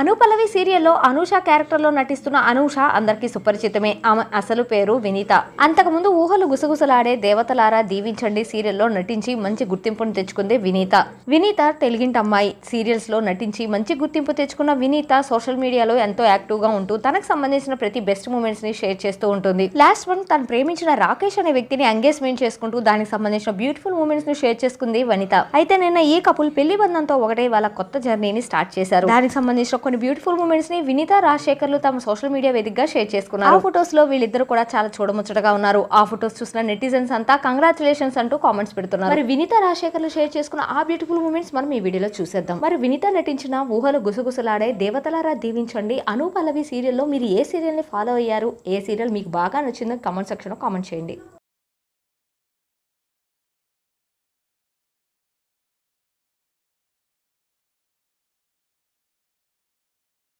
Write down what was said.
అనుపల్లవి సీరియల్లో అనూష క్యారెక్టర్లో నటిస్తున్న అనూష అందరికీ సుపరిచితమే. ఆమె అసలు పేరు వినీత. అంతకుముందు ఊహలు గుసగుసలాడే దేవతలారా దీవించండి సీరియల్లో నటించి మంచి గుర్తింపును తెచ్చుకుంది వినీత. వినీత తెలుగింటి అమ్మాయి సీరియల్స్లో నటించి మంచి గుర్తింపు తెచ్చుకున్న వినీత సోషల్ మీడియాలో ఎంతో యాక్టివ్గా ఉంటూ తనకు సంబంధించిన ప్రతి బెస్ట్ మూమెంట్స్ని షేర్ చేస్తూ ఉంటుంది. లాస్ట్ వన్ తను ప్రేమించిన రాకేష్ అనే వ్యక్తిని ఎంగేజ్మెంట్ చేసుకుంటూ దానికి సంబంధించిన బ్యూటిఫుల్ మూమెంట్స్ని షేర్ చేసుకుంది వనిత. అయితే నిన్న ఈ కపుల్ పెళ్ళి బంధంతో ఒకటే వాళ్ళ కొత్త జర్నీని స్టార్ట్ చేశారు. దానికి సంబంధించిన కొన్ని బ్యూటిఫుల్ మూమెంట్స్ని వినీత రాజశేఖర్లు తమ సోషల్ మీడియా వేదికగా షేర్ చేసుకున్నారు. ఆ ఫొటోస్లో వీళ్ళిద్దరు కూడా చాలా చూడముచ్చటగా ఉన్నారు. ఆ ఫొటోస్ చూసిన నెటిజన్స్ అంతా కంగ్రాచులేషన్స్ అంటూ కామెంట్స్ పెడుతున్నారు. మరి వినీత రాజశేఖర్లు షేర్ చేసుకున్న ఆ బ్యూటిఫుల్ మూమెంట్స్ మనం ఈ వీడియోలో చూసేద్దాం. మరి వినీత నటించిన ఊహలు గుసగుసలాడే దేవతలారా దీవించండి. అనుపల్లవి సీరియల్లో మీరు ఏ సీరియల్ని ఫాలో అయ్యారు? ఏ సీరియల్ మీకు బాగా నచ్చిందో కామెంట్ సెక్షన్లో కామెంట్ చేయండి.